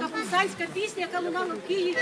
Капусанська пісня, яка лунала в Києві.